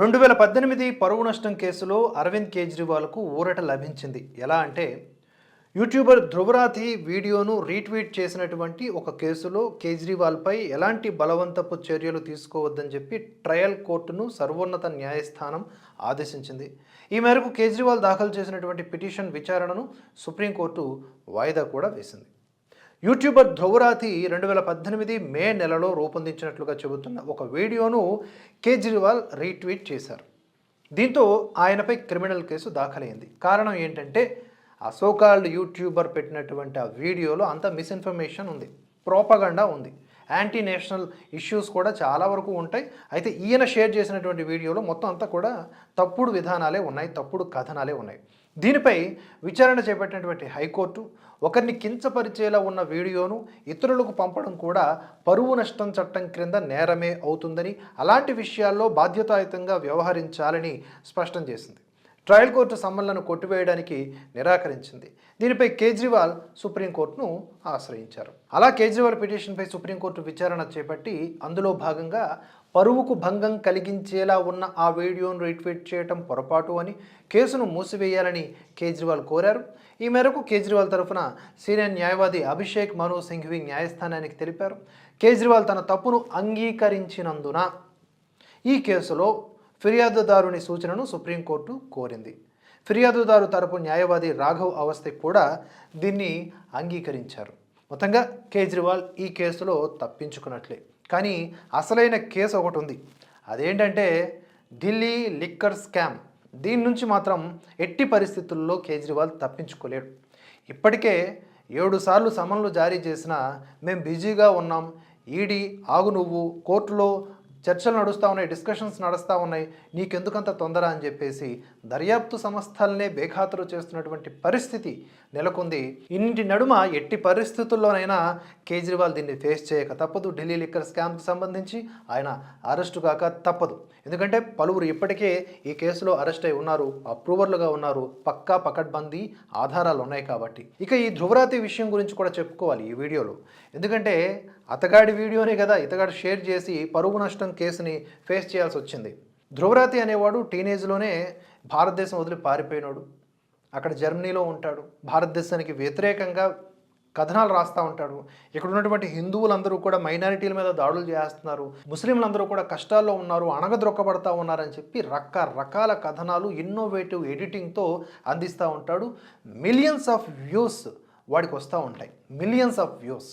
రెండు వేల పద్దెనిమిది పరువు నష్టం కేసులో అరవింద్ కేజ్రీవాల్కు ఊరట లభించింది. ఎలా అంటే యూట్యూబర్ ధ్రువరాతి వీడియోను రీట్వీట్ చేసినటువంటి ఒక కేసులో కేజ్రీవాల్పై ఎలాంటి బలవంతపు చర్యలు తీసుకోవద్దని చెప్పి ట్రయల్ కోర్టును సర్వోన్నత న్యాయస్థానం ఆదేశించింది. ఈ మేరకు కేజ్రీవాల్ దాఖలు చేసినటువంటి పిటిషన్ విచారణను సుప్రీంకోర్టు వాయిదా కూడా వేసింది. యూట్యూబర్ ధ్రువరాతి రెండు వేల పద్దెనిమిది మే నెలలో రూపొందించినట్లుగా చెబుతున్న ఒక వీడియోను కేజ్రీవాల్ రీట్వీట్ చేశారు. దీంతో ఆయనపై క్రిమినల్ కేసు దాఖలైంది. కారణం ఏంటంటే ఆ సోకాల్డ్ యూట్యూబర్ పెట్టినటువంటి ఆ వీడియోలో అంత మిస్ఇన్ఫర్మేషన్ ఉంది. ప్రోపగండా ఉంది. యాంటీ నేషనల్ ఇష్యూస్ కూడా చాలా వరకు ఉంటాయి. అయితే ఈయన షేర్ చేసినటువంటి వీడియోలో మొత్తం అంతా కూడా తప్పుడు విధానాలే ఉన్నాయి తప్పుడు కథనాలే ఉన్నాయి. దీనిపై విచారణ చేపట్టినటువంటి హైకోర్టు ఒకరిని కించపరిచేలా ఉన్న వీడియోను ఇతరులకు పంపడం కూడా పరువు నష్టం చట్టం క్రింద నేరమే అవుతుందని అలాంటి విషయాల్లో బాధ్యతాయుతంగా వ్యవహరించాలని స్పష్టం చేసింది. ట్రయల్ కోర్టు సమ్మన్లను కొట్టివేయడానికి నిరాకరించింది. దీనిపై కేజ్రీవాల్ సుప్రీంకోర్టును ఆశ్రయించారు. అలా కేజ్రీవాల్ పిటిషన్పై సుప్రీంకోర్టు విచారణ చేపట్టి అందులో భాగంగా పరువుకు భంగం కలిగించేలా ఉన్న ఆ వీడియోను రీట్వీట్ చేయటం పొరపాటు అని కేసును మూసివేయాలని కేజ్రీవాల్ కోరారు. ఈ మేరకు కేజ్రీవాల్ తరఫున సీనియర్ న్యాయవాది అభిషేక్ మను సింఘ్వి న్యాయస్థానానికి తెలిపారు. కేజ్రీవాల్ తన తప్పును అంగీకరించినందున ఈ కేసులో ఫిర్యాదుదారుని సూచనను సుప్రీంకోర్టు కోరింది. ఫిర్యాదుదారు తరపు న్యాయవాది రాఘవ్ అవస్థి కూడా దీన్ని అంగీకరించారు. మొత్తంగా కేజ్రీవాల్ ఈ కేసులో తప్పించుకున్నట్లే. కానీ అసలైన కేసు ఒకటి ఉంది. అదేంటంటే ఢిల్లీ లిక్కర్ స్కామ్. దీని నుంచి మాత్రం ఎట్టి పరిస్థితుల్లో కేజ్రీవాల్ తప్పించుకోలేడు. ఇప్పటికే ఏడు సార్లు సమన్లు జారీ చేసినా మేము బిజీగా ఉన్నాం. ఈడీ ఆగు నువ్వు కోర్టులో చర్చలు నడుస్తూ ఉన్నాయి డిస్కషన్స్ నడుస్తూ ఉన్నాయి నీకెందుకంత తొందర అని చెప్పేసి దర్యాప్తు సంస్థలనే బేఖాతరు చేస్తున్నటువంటి పరిస్థితి నెలకొంది. ఇన్నింటి నడుమ ఎట్టి పరిస్థితుల్లోనైనా కేజ్రీవాల్ దీన్ని ఫేస్ చేయక తప్పదు. ఢిల్లీ లిక్కర్ స్కామ్కి సంబంధించి ఆయన అరెస్టు కాక తప్పదు. ఎందుకంటే పలువురు ఇప్పటికే ఈ కేసులో అరెస్ట్ అయి ఉన్నారు అప్రూవర్లుగా ఉన్నారు పక్కా పకడ్బందీ ఆధారాలు ఉన్నాయి కాబట్టి. ఇక ఈ ధ్రువరాతి విషయం గురించి కూడా చెప్పుకోవాలి ఈ వీడియోలో. ఎందుకంటే అతగాడి వీడియోనే కదా ఇతగాడు షేర్ చేసి పరువు నష్టం కేసుని ఫేస్ చేయాల్సి వచ్చింది. ధ్రువరాతి అనేవాడు టీనేజ్లోనే భారతదేశం వదిలి పారిపోయినాడు. అక్కడ జర్మనీలో ఉంటాడు. భారతదేశానికి వ్యతిరేకంగా కథనాలు రాస్తూ ఉంటాడు. ఇక్కడ ఉన్నటువంటి హిందువులందరూ కూడా మైనారిటీల మీద దాడులు చేస్తున్నారు. ముస్లింలందరూ కూడా కష్టాల్లో ఉన్నారు అణగద్రొక్కబడతా ఉన్నారని చెప్పి రకరకాల కథనాలు ఇన్నోవేటివ్ ఎడిటింగ్తో అందిస్తూ ఉంటాడు. మిలియన్స్ ఆఫ్ వ్యూస్ వాడికి వస్తూ ఉంటాయి. మిలియన్స్ ఆఫ్ వ్యూస్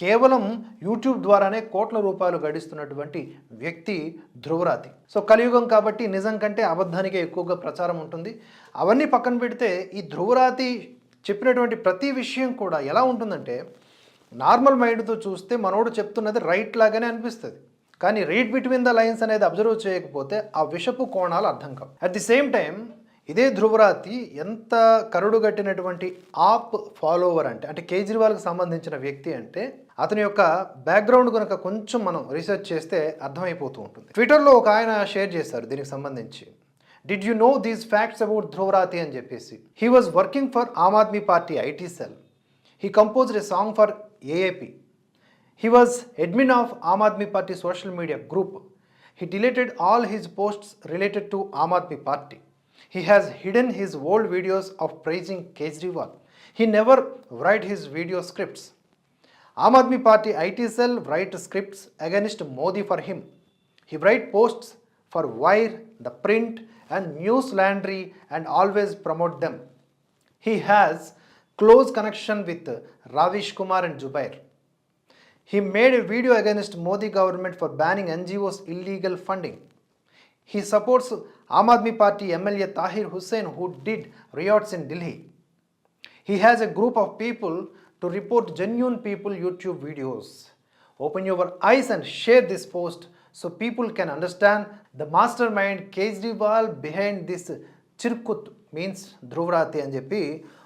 కేవలం యూట్యూబ్ ద్వారానే కోట్ల రూపాయలు గడిస్తున్నటువంటి వ్యక్తి ధ్రువరాతి. సో కలియుగం కాబట్టి నిజం కంటే అబద్ధానికే ఎక్కువగా ప్రచారం ఉంటుంది. అవన్నీ పక్కన పెడితే ఈ ధ్రువరాతి చెప్పినటువంటి ప్రతి విషయం కూడా ఎలా ఉంటుందంటే నార్మల్ మైండ్తో చూస్తే మనోడు చెప్తున్నది రైట్ లాగానే అనిపిస్తుంది. కానీ రీడ్ బిట్వీన్ ద లైన్స్ అనేది అబ్జర్వ్ చేయకపోతే ఆ విషపు కోణాలు అర్థం కావు. అట్ ది సేమ్ టైం ఇదే ధ్రువరాతి ఎంత కరుడుగట్టినటువంటి ఆప్ ఫాలోవర్ అంటే అంటే కేజ్రీవాల్కి సంబంధించిన వ్యక్తి అంటే అతని యొక్క బ్యాక్గ్రౌండ్ కనుక కొంచెం మనం రీసెర్చ్ చేస్తే అర్థమైపోతూ ఉంటుంది. ట్విట్టర్లో ఒక ఆయన షేర్ చేశారు దీనికి సంబంధించి. Did you know these facts about Dhruv Rathee? అని చెప్పేసి. He was working for Aam Aadmi party IT cell he composed a song for AAP he was admin of Aam Aadmi party social media group he deleted all his posts related to Aam Aadmi party He has hidden his old videos of praising Kejriwal. He never write his video scripts. Aam Aadmi Party IT cell write scripts against Modi for him. He write posts for Wire, The Print and News Laundry and always promote them. He has close connection with Ravish Kumar and Zubair. He made a video against Modi government for banning NGOs illegal funding. He supports Aam Aadmi party MLA Tahir Hussain who did riots in Delhi he has a group of people to report genuine people YouTube videos open your eyes and share this post so people can understand the mastermind Kejriwal behind this చిర్కుత్ means Dhruv Rathee అని చెప్పి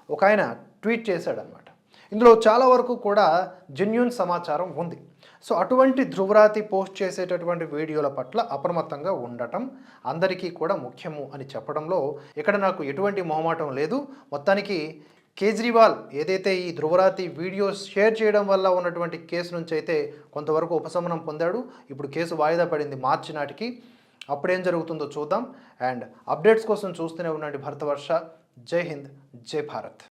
ఒక ఆయన tweet చేశాడనమాట ఇందులో చాలా వరకు కూడా genuine సమాచారం ఉంది సో అటువంటి ధ్రువరాతి పోస్ట్ చేసేటటువంటి వీడియోల పట్ల అప్రమత్తంగా ఉండటం అందరికీ కూడా ముఖ్యము అని చెప్పడంలో ఇక్కడ నాకు ఎటువంటి మొహమాటం లేదు. మొత్తానికి కేజ్రీవాల్ ఏదైతే ఈ ధ్రువరాతి వీడియోస్ షేర్ చేయడం వల్ల ఉన్నటువంటి కేసు నుంచి అయితే కొంతవరకు ఉపశమనం పొందాడు. ఇప్పుడు కేసు వాయిదా పడింది మార్చి నాటికి. అప్పుడేం జరుగుతుందో చూద్దాం. అండ్ అప్డేట్స్ కోసం చూస్తూనే ఉండండి భరతవర్ష. జై హింద్ జై భారత్.